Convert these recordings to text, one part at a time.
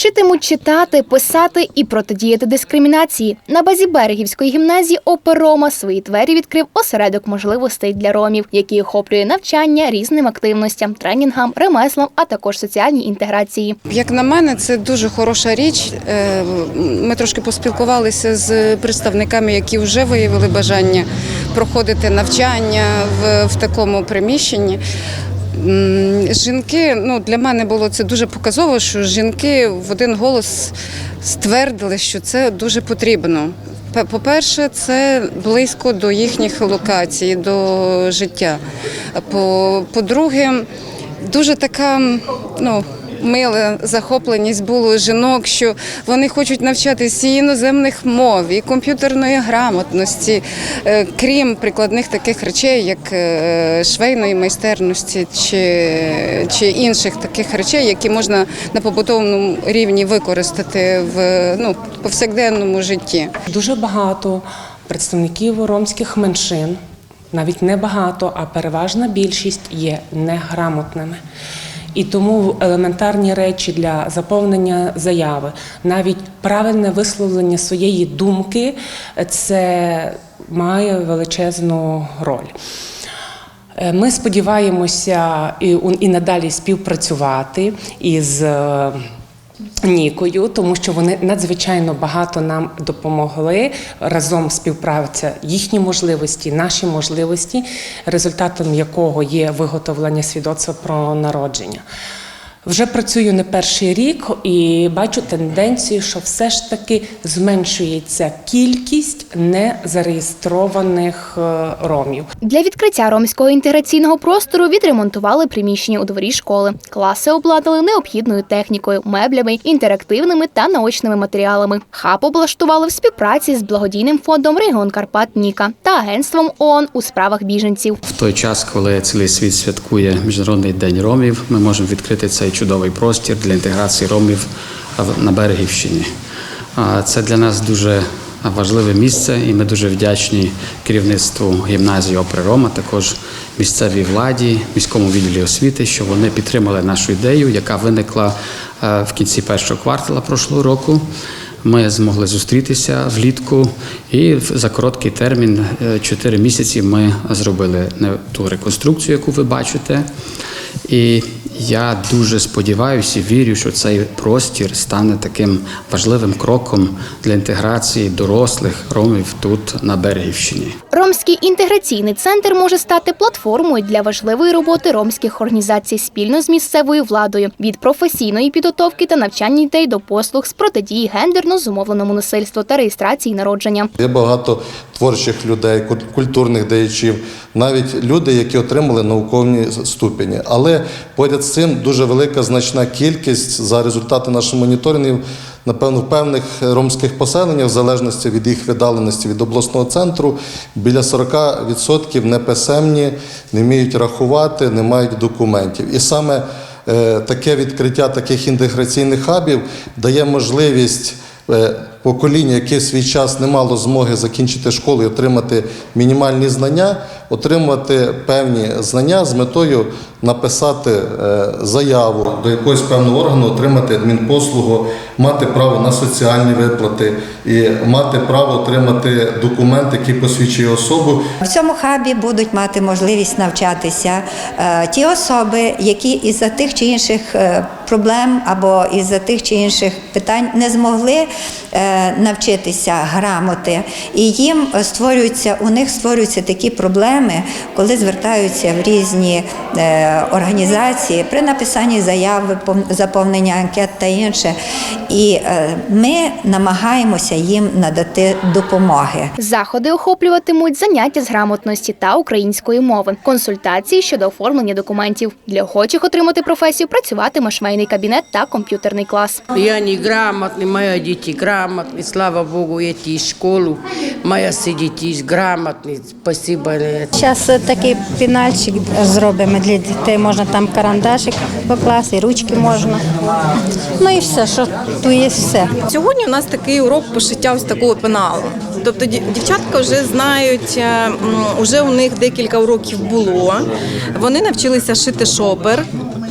Вчитимуть читати, писати і протидіяти дискримінації. На базі берегівської гімназії Оперома свої двері відкрив осередок можливостей для ромів, який охоплює навчання різним активностям, тренінгам, ремеслам, а також соціальній інтеграції. Як на мене, це дуже хороша річ. Е, Ми трошки поспілкувалися з представниками, які вже виявили бажання проходити навчання в, в такому приміщенні. Жінки, ну для мене було це дуже показово, що жінки в один голос ствердили, що це дуже потрібно. По-перше, це близько до їхніх локацій, до життя. По- По-друге, дуже така ну, мила захопленість було жінок, що вони хочуть навчатися і іноземних мов, і комп'ютерної грамотності, е, крім прикладних таких речей, як е, швейної майстерності чи, чи інших таких речей, які можна на побутовому рівні використати в ну, повсякденному житті. Дуже багато представників ромських меншин, навіть не багато, а переважна більшість є неграмотними. І тому елементарні речі для заповнення заяви, навіть правильне висловлення своєї думки, це має величезну роль. Е, Ми сподіваємося і, надалі співпрацювати із е, Нікою, тому що вони надзвичайно багато нам допомогли. Разом співпраця їхні можливості, наші можливості, результатом якого є виготовлення свідоцтва про народження. Вже працюю не перший рік і бачу тенденцію, що все ж таки зменшується кількість незареєстрованих е, ромів. Для відкриття ромського інтеграційного простору відремонтували приміщення у дворі школи. Класи обладнали необхідною технікою, меблями, інтерактивними та наочними матеріалами. Хаб облаштували в співпраці з благодійним фондом Регіон Карпат Ніка та агентством ООН у справах біженців. В той час, коли цілий світ святкує Міжнародний день ромів, ми можемо відкрити цей чудовий простір для інтеграції ромів на Берегівщині. Це для нас дуже важливе місце, і ми дуже вдячні керівництву гімназії Опри Рома, також місцевій владі, міському відділі освіти, що вони підтримали нашу ідею, яка виникла е, в кінці першого квартала прошлого року. Ми змогли зустрітися влітку, і за короткий термін, 4 місяці, ми зробили ту реконструкцію, яку ви бачите. І я дуже сподіваюся і вірю, що цей простір стане таким важливим кроком для інтеграції дорослих ромів тут на Берегівщині. Ромський інтеграційний центр може стати платформою для важливої роботи ромських організацій спільно з місцевою владою від професійної підготовки та навчання дітей до послуг з протидії гендерно зумовленому насильству та реєстрації народження. Є багато творчих людей, куль- культурних діячів, навіть люди, які отримали наукові ступені. Але поряд з цим дуже велика значна кількість за результати наших моніторингів, напевно, в певних ромських поселеннях, в залежності від їх віддаленості від обласного центру, біля 40% неписемні, не вміють рахувати, не мають документів. І саме е, таке відкриття таких інтеграційних хабів дає можливість е, покоління, яке в свій час не мало змоги закінчити школу і отримати мінімальні знання, отримати певні знання з метою написати е, заяву до якогось певного органу, отримати адмінпослугу, мати право на соціальні виплати і мати право отримати документ, який посвідчує особу, В цьому хабі будуть мати можливість навчатися е, ті особи, які із-за тих чи інших е, проблем або із-за тих чи інших питань не змогли е, навчитися грамоти, і їм створюються у них створюються такі проблеми, коли звертаються в різні е, організації при написанні заяви, пов- заповнення анкет та інше. І е, ми намагаємося їм надати допомоги. Заходи охоплюватимуть заняття з грамотності та української мови, консультації щодо оформлення документів. Для охочих отримати професію працюватиме швейний кабінет та комп'ютерний клас. Я не грамотный, мои дети грамотные, слава Богу, эти из школу, моя все дети грамотные, спасибо. Зараз такий пінальчик зробимо для дітей. Можна там карандашик покласти, ручки можна. Ну і все, що тут є все. Сьогодні у нас такий урок пошиття ось такого пеналу. Тобто дів- дівчатка вже знають, е, м, вже у них декілька уроків було. Вони навчилися шити шопер.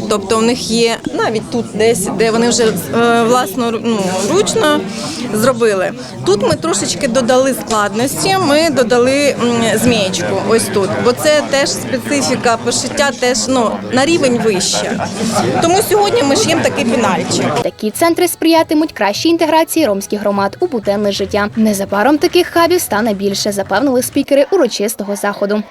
Тобто у них є навіть тут десь, де вони вже е, власно ну, ручно зробили. Тут ми трошечки додали складності, ми додали змієчку ось тут, бо це теж специфіка пошиття, теж ну, на рівень вище. Тому сьогодні ми ш'ємо такий пінальчик. Такі центри сприятимуть кращій інтеграції ромських громад у буденне життя. Незабаром таких хабів стане більше, запевнили спікери урочистого заходу.